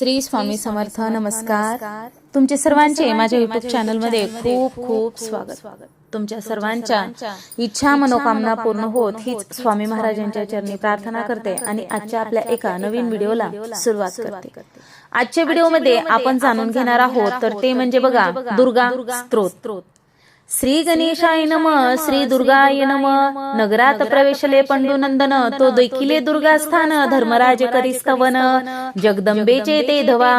श्री स्वामी समर्थ नमस्कार. तुमचे सर्वांचे माझ्या युट्यूब चॅनलमध्ये खूप खूप स्वागत. तुमच्या सर्वांच्या इच्छा मनोकामना पूर्ण होत हीच स्वामी महाराजांच्या चरणी प्रार्थना करते आणि आजच्या आपल्या एका नवीन व्हिडिओला सुरुवात करते. आजच्या व्हिडिओमध्ये आपण जाणून घेणार आहोत तर ते म्हणजे बघा दुर्गा स्तोत्र श्री गणेशाय नम श्री दुर्गाय नम. नगरात प्रवेशले पंडुनंदन तो देखिले दुर्गा स्थान धर्मराज करी स्तवन जगदंबेचे ते धवा.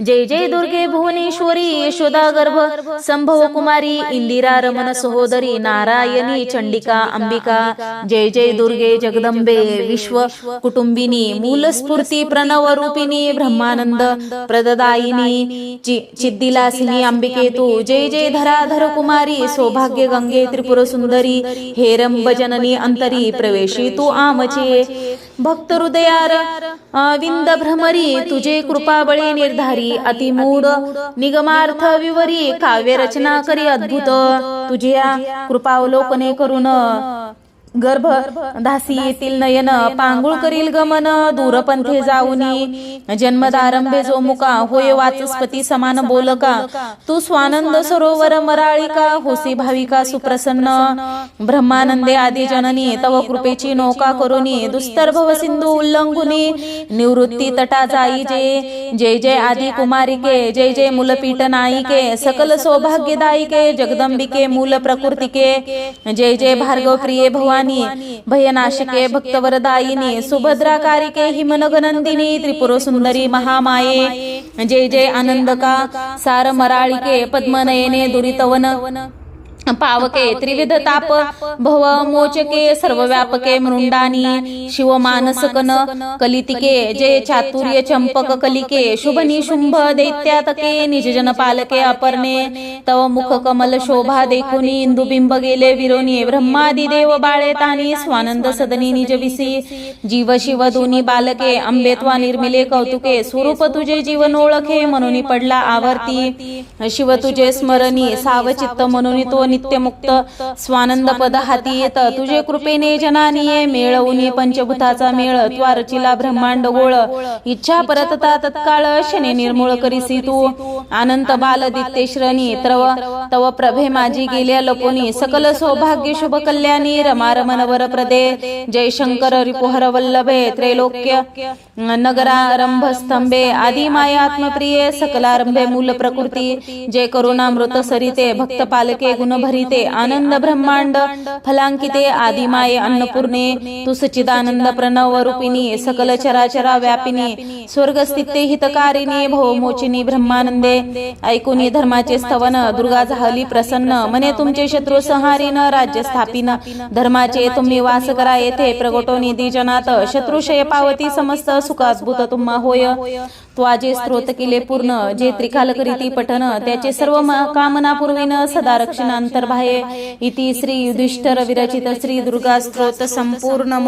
जय जय दुर्गे भुवनेश्वरी यशोदा गर्भ. संभव कुमारी इंदिरा रमण सहोदरी नारायणी चंडिका अंबिका. जय जय दुर्गे जगदंबे विश्व कुटुंबिनी मूलस्फूर्ती प्रणव रूपिणी ब्रह्मानंद प्रददायिनी चि- चिद्दिलासिनी अंबिके तू जय जय धराधर कुमारी सौभाग्य गंगे त्रिपुर सुंदरी हेरंब जननी अंतरी प्रवेशी तू आमचे। भक्त हृदयार अ, विंद भ्रमरी तुझे कृपा बळे निर्धारी अतिमूढ निगमार्थ विवरी काव्य रचना करी अद्भुत। तुझ्या कृपावलोकने करून गर्भ धासी येतील नयन पांगुळ करील गमन दूरपंथे जाऊनी जन्मदारंभे जो मुका होय वाचस्पती समान बोल का तू स्वानंद सरोवर मराळिका होसी भाविका सुप्रसन्न ब्रह्मानंदे आदी जननी तव कृपेची नौका करुनी दुस्तर भव सिंधू उल्लंघुनी निवृत्ती तटा जाई जे जय जय आदी कुमारिके जय जय मूलपीठ नायिके सकल सौभाग्यदायिके जगदंबिके मूल प्रकृतिके जय जय भार्गव प्रिये भवानी भयनाशिके भक्तवरदायिनी सुभद्राकारिके हिमनगनंदिनी त्रिपुर सुंदरी महामाये जय जय आनंदका सार मराळिके पद्मनयने दुरितवन। पावके त्रिविध ताप भव मोचके सर्व व्यापके मृंडानी शिव मानसकन कलितिके जय चातुर्य चंपक कलिके शुभ निशुंभ दैत्यातके निज जन पालके अपर्णे तव मुख कमल शोभा देखुनी इंदुबिंब गेले विरोनी ब्रह्मादी देव बाळे तानी स्वानंद सदनी निज विसी जीव शिव दोन्ही बालके अंबेत्वा निर्मिले कौतुके स्वरूप तुझे जीवन ओळखे म्हणून पडला आवर्ती शिव तुझे स्मरणी सावचित्त म्हणून तो नित्यमुक्त स्वानंद पद हाती येत. तुझे कृपेने जनानिये मेळवून पंचभूताचा मेळ. त्वारचिला ब्रह्मांड गोळ. इच्छा परतता तत्काळ शने निर्मूळ करीसी तू अनंत बाल दित्ते श्रणी. त्रव तव प्रभे माझी गेल्या लपोनी सकल सौभाग्य शुभ कल्याणी रमा रमण वर प्रदे. जय शंकर रिपुहर वल्लभे. त्रैलोक्य नगरारंभ स्तंभे. आदी माया आत्मप्रिये. सकलारंभे मूल प्रकृती. जय करुणामृत सरिते. भक्त पालके. गुण भरिते आनंद ब्रह्मांड फलांकिते आदी माये अन्नपूर्णे तू सच्चिदानंद प्रणव रूपिणी सकल चराचरा व्यापिनी स्वर्ग स्थिते हितकारिणी भवमोचिनी ब्रह्मानंदे ऐकुनी धर्माचे स्तवन दुर्गा झाली प्रसन्न मने तुमचे शत्रू संहारीन राज्य स्थापिन. धर्माचे तुम्ही वास करा येथे प्रगटो निधी जनात शत्रुशय पावती समस्त सुख अद्भुत तुम्हा होय. त्वाजे स्त्रोत केले पूर्ण जे त्रिकाल करीती पठन त्याचे सर्व कामना पूर्वीन सदा रक्षण अंतर्बाह्ये इति श्री युधिष्ठर विरचित श्री दुर्गा स्तोत्र संपूर्ण